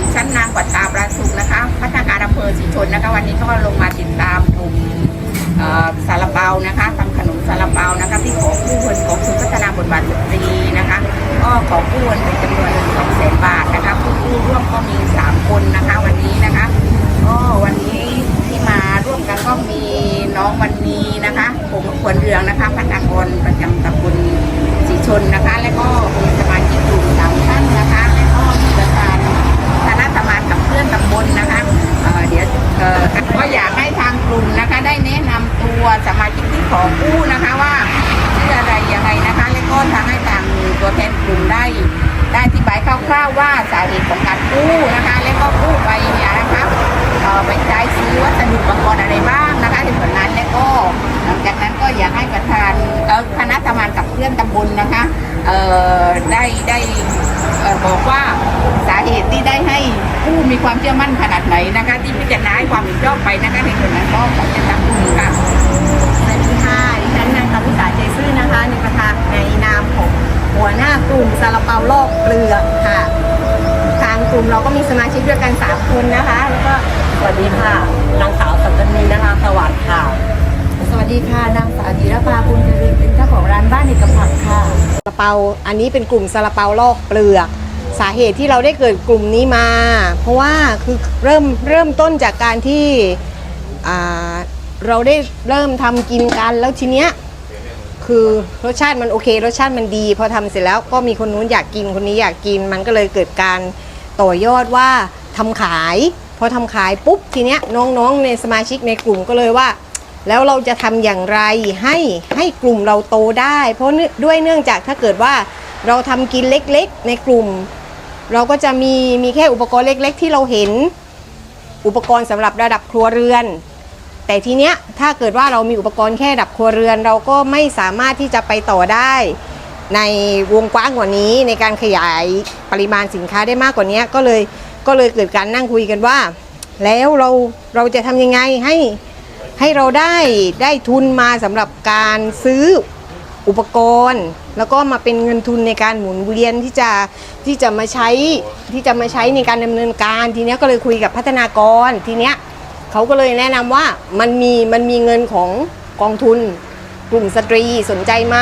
ดิฉันนางกวัดตาประสุขนะคะพัฒนาการอำเภอสีชนนะคะ วันนี้ก็ลงมาติดตามกลุ่มซาลาเปานะคะทำขนมซาลาเปานะคะที่ขอกู้เงินของศูนพัฒนาบทบาทสตรีนะคะก็ขอกู้เงินเป็นจำนวนสองแสนบาทนะคะผู้กู้ร่วมก็มีสามคนนะคะ วันนี้นะคะก็วันนี้ที่มาร่วมกันก็มีน้องวันนี้นะคะผมควรเรืองนะคะพัฒนากรประจำตำบลสีชนนะคะ และก็ ว่าสาเหตุของการกู้นะคะ และก็กู้ไปเนี่ยนะคะเออไปใช้ซื้อวัสดุอุปกรณ์อะไรบ้างนะคะในส่วนนั้นและก็หลังจากนั้นก็อยากให้ประธานคณะทำงานกับเพื่อนตำบลนะคะเออได้ได้บอกว่าสาเหตุที่ได้ให้ผู้มีความเชื่อมั่นขนาดไหนนะคะ ที่พิจารณาให้ความเห็นชอบไปนะคะในส่วนนั้นก็ขอจะทำกลุ่มค่ะ ดีค่ะ นางสาวธีรภาคุณเจริญเป็นเจ้าของร้านบ้านเอกผักค่ะซาลาเปาอันนี้เป็นกลุ่มซาลาเปาโลกเปลือก สาเหตุที่เราได้เกิดกลุ่มนี้มา เพราะว่าคือเริ่มเริ่มต้นจากการที่เราได้เริ่มทำกินกันแล้วทีเนี้ยคือรสชาติมันโอเค รสชาติมันดี พอทำเสร็จแล้วก็มีคนนู้นอยากกินคนนี้อยากกิน มันก็เลยเกิดการต่อยอดว่าทำขาย พอทำขายปุ๊บทีเนี้ยน้องๆในสมาชิกในกลุ่มก็เลยว่า แล้วเราจะทำอย่างไรให้ให้กลุ่มเราโตได้ เพราะด้วยเนื่องจากถ้าเกิดว่าเราทำกินเล็กๆ ในกลุ่ม เราก็จะมีมีแค่อุปกรณ์เล็ก ๆ ที่เราเห็นอุปกรณ์สำหรับระดับครัวเรือน แต่ทีเนี้ยถ้าเกิดว่าเรามีอุปกรณ์แค่ระดับครัวเรือน เราก็ไม่สามารถที่จะไปต่อได้ในวงกว้างกว่านี้ในการขยายปริมาณสินค้าได้มากกว่านี้ก็เลยก็เลยเกิดการนั่งคุยกันว่า แล้วเราเราจะทำยังไงให้ ให้เราได้ได้ทุนมาสำหรับการซื้ออุปกรณ์ แล้วก็มาเป็นเงินทุนในการหมุนเวียนที่จะที่จะมาใช้ที่จะมาใช้ในการดำเนินการ ทีเนี้ยก็เลยคุยกับพัฒนากรทีเนี้ยเขาก็เลยแนะนำว่ามันมีมันมีเงินของกองทุน กลุ่มสตรีสนใจไหม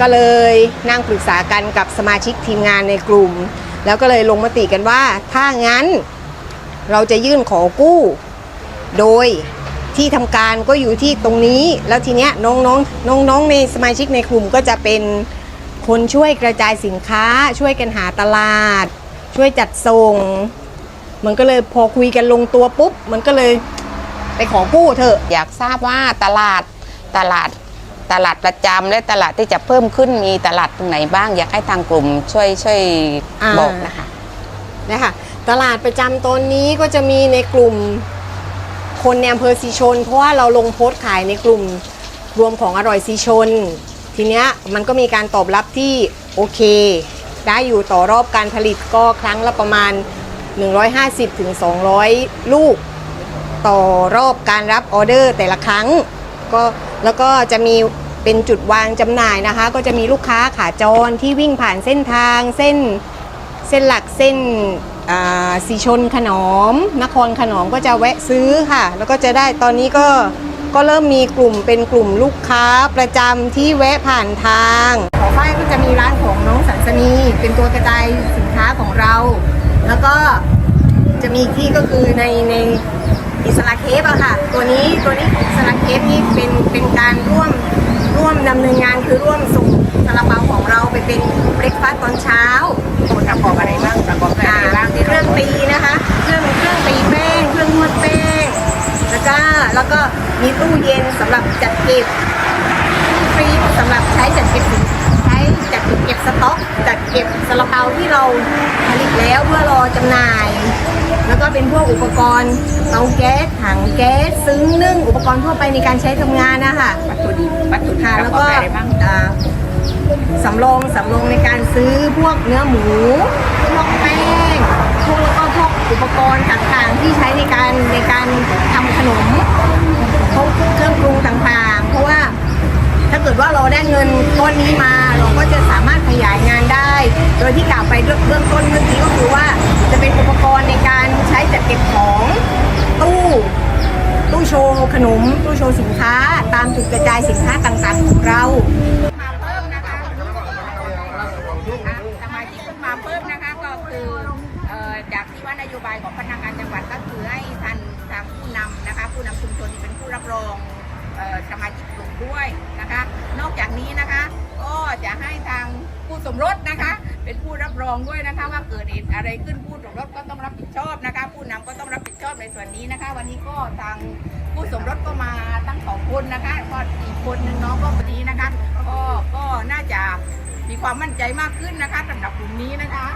ก็เลยนั่งปรึกษากันกับสมาชิกทีมงานในกลุ่ม แล้วก็เลยลงมติกันว่าถ้างั้น เราจะยื่นขอกู้ โดย ที่ทำการก็อยู่ที่ตรงนี้ แล้วทีเนี้ยน้องๆน้องน้องๆในสมาชิกในกลุ่มก็จะเป็นคนช่วยกระจายสินค้า ช่วยกันหาตลาด ช่วยจัดส่ง มันก็เลยพอคุยกันลงตัวปุ๊บ มันก็เลยไปขอกู้เถอะ อยากทราบว่าตลาดตลาดตลาดประจำและตลาดที่จะเพิ่มขึ้นมีตลาดตรงไหนบ้าง อยากให้ทางกลุ่มช่วยช่วยอ่าบอกนะคะนะคะตลาดประจำตอนนี้ก็จะมีในกลุ่ม คนในอำเภอสีชน เพราะว่าเราลงโพสต์ขายในกลุ่มรวมของอร่อยสีชน ทีเนี้ยมันก็มีการตอบรับที่โอเค ได้อยู่ต่อรอบการผลิตก็ครั้งละประมาณ 150ถึง200ลูก ต่อรอบการรับออเดอร์แต่ละครั้งก็แล้วก็จะมีเป็นจุดวางจำหน่ายนะคะ ก็จะมีลูกค้าขาจรที่วิ่งผ่านเส้นทางเส้นเส้นหลักเส้น สีชนขนอม นครขนอมก็จะแวะซื้อค่ะ แล้วก็จะได้ตอนนี้ก็ก็เริ่มมีกลุ่มเป็นกลุ่มลูกค้าประจำที่แวะผ่านทางขอฝ้ายก็จะมีร้านของน้องสันสนี เป็นตัวกระจายสินค้าของเรา แล้วก็จะมีอีกที่ก็คือในในอิสระเคฟอะค่ะ ตัวนี้ตัวนี้ของอิสระเคฟนี่เป็นเป็นการร่วมร่วมดำเนินงานคือร่วมส่งซาลาเปาของเราไปเป็นเบรกฟาสต์ตอนเช้าประกอบอะไรบ้างประกอบอะไรบ้าง ตีนะคะ เครื่องเครื่องตีแป้ง เครื่องนวดแป้งแล้วก็แล้วก็มีตู้เย็นสำหรับจัดเก็บตู้ฟรีซสำหรับใช้จัดเก็บสินใช้จัดเก็บสต็อก จัดเก็บซาลาเปาที่เราผลิตแล้วเพื่อรอจำหน่าย แล้วก็เป็นพวกอุปกรณ์เตาแก๊สถังแก๊สซึ้งนึ่งอุปกรณ์ทั่วไปในการใช้ทำงานนะคะวัตถุดิบวัตถุดิบค่ะปแล้ระวกอบก็อะไรบ้างอ่าสำรองสำรองในการซื้อพวกเนื้อหมูพวกแป้งพว กแล้วก็พวกอุปกรณ์ต่างๆ ที่ใช้ในการในการทำขนมพวกเครื่องปรุงต่างๆ เพราะว่าถ้าเกิดว่าเราได้เงินต้นนี้มา เราก็จะสามารถขยายงานได้ โดยที่กล่าวไปเรื่องต้นเมื่อกี้ก็คือว่าจะเป็นอุปกรณ์ในการใช้จัดเก็บของตู้ตู้โชว์ขนมตู้โชว์สินค้า ตามจุดกระจายสินค้า ผู้นำชุมชนเป็นผู้รับรองสมาชิกกลุ่มด้วยนะคะ นอกจากนี้นะคะก็จะให้ทางผู้สมรสนะคะ เป็นผู้รับรองด้วยนะคะว่าเกิดเหตุอะไรขึ้นผู้สมรสก็ต้องรับผิดชอบนะคะ ผู้นำก็ต้องรับผิดชอบในส่วนนี้นะคะ วันนี้ก็ทางผู้สมรสก็มาตั้งสองคนนะคะก็อีกคนหนึ่งน้องก็คนนี้นะคะก็ก็น่าจะมีความมั่นใจมากขึ้นนะคะสำหรับกลุ่มนี้นะคะ